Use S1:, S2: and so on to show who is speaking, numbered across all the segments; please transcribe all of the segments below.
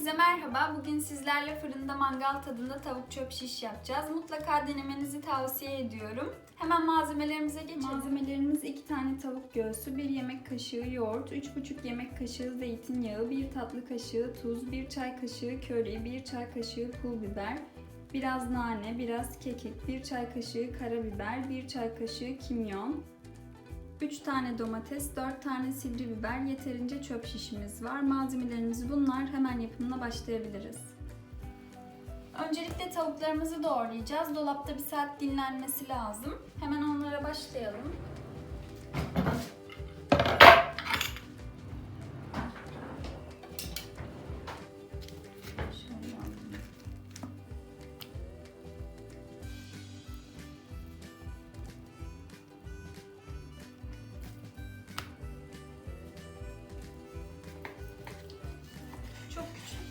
S1: Herkese merhaba. Bugün sizlerle fırında mangal tadında tavuk çöp şiş yapacağız. Mutlaka denemenizi tavsiye ediyorum. Hemen malzemelerimize geçelim. Malzemelerimiz 2 tane tavuk göğsü, 1 yemek kaşığı yoğurt, 3,5 yemek kaşığı zeytinyağı, 1 tatlı kaşığı tuz, 1 çay kaşığı köri, 1 çay kaşığı pul biber, biraz nane, biraz kekik, 1 çay kaşığı karabiber, 1 çay kaşığı kimyon, 3 tane domates, 4 tane sivri biber, yeterince çöp şişimiz var. Malzemelerimiz bunlar. Hemen yapımına başlayabiliriz. Öncelikle tavuklarımızı doğrayacağız. Dolapta bir saat dinlenmesi lazım. Hemen onlara başlayalım.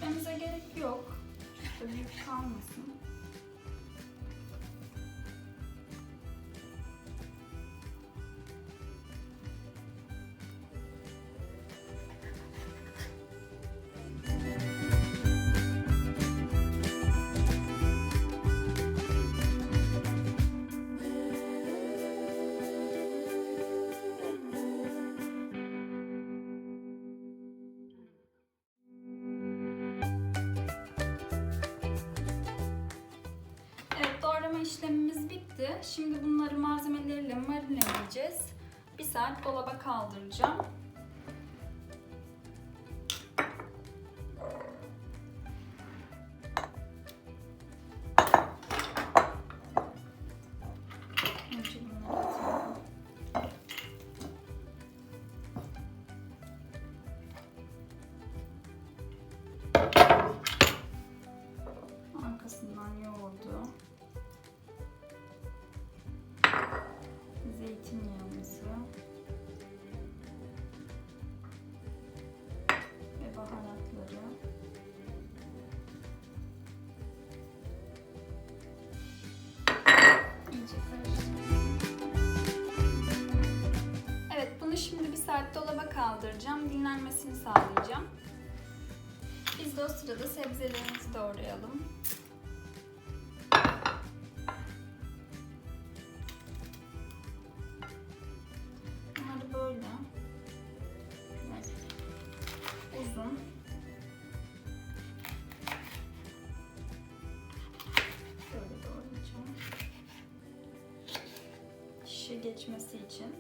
S1: Küçültmemize gerek yok. Çok da büyük kalmasın. Doğrama işlemimiz bitti. Şimdi bunları malzemeleriyle marine edeceğiz. Bir saat dolaba kaldıracağım. Kaldıracağım. Dinlenmesini sağlayacağım. Biz de o sırada sebzelerimizi doğrayalım. Bunları böyle uzun böyle doğrayacağım. Şişe geçmesi için.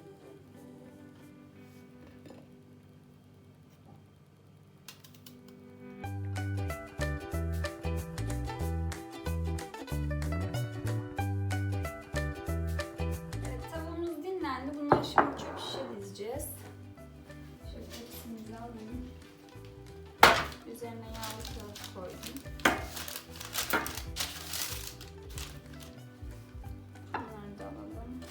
S1: Üzerine yağlı kağıt koydum. Bunları da alalım.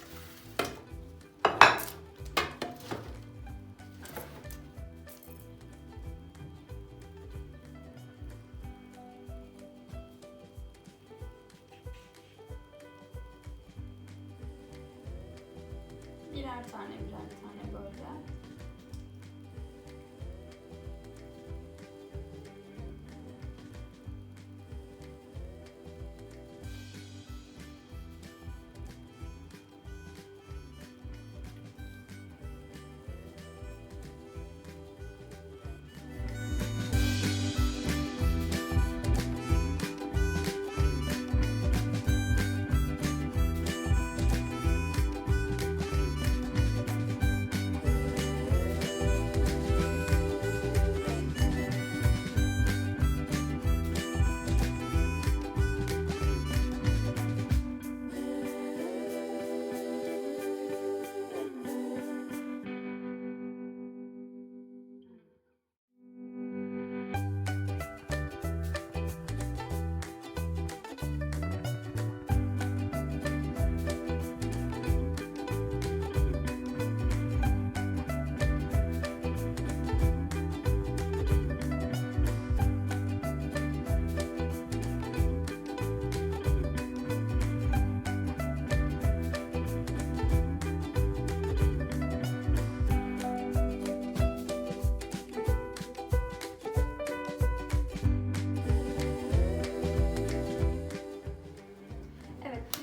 S1: Birer tane birer tane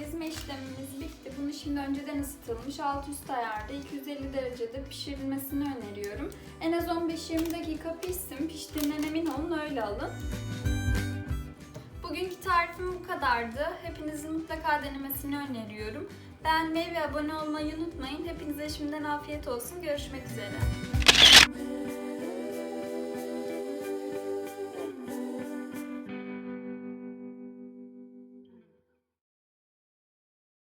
S1: Dizme işlemimiz bitti. Bunu şimdi önceden ısıtılmış alt üst ayarda 250 derecede pişirilmesini öneriyorum. En az 15-20 dakika pişsin. Piştiğinden emin olun öyle alın. Bugünkü tarifim bu kadardı. Hepinizin mutlaka denemesini öneriyorum. Beğenmeyi ve abone olmayı unutmayın. Hepinize şimdiden afiyet olsun. Görüşmek üzere.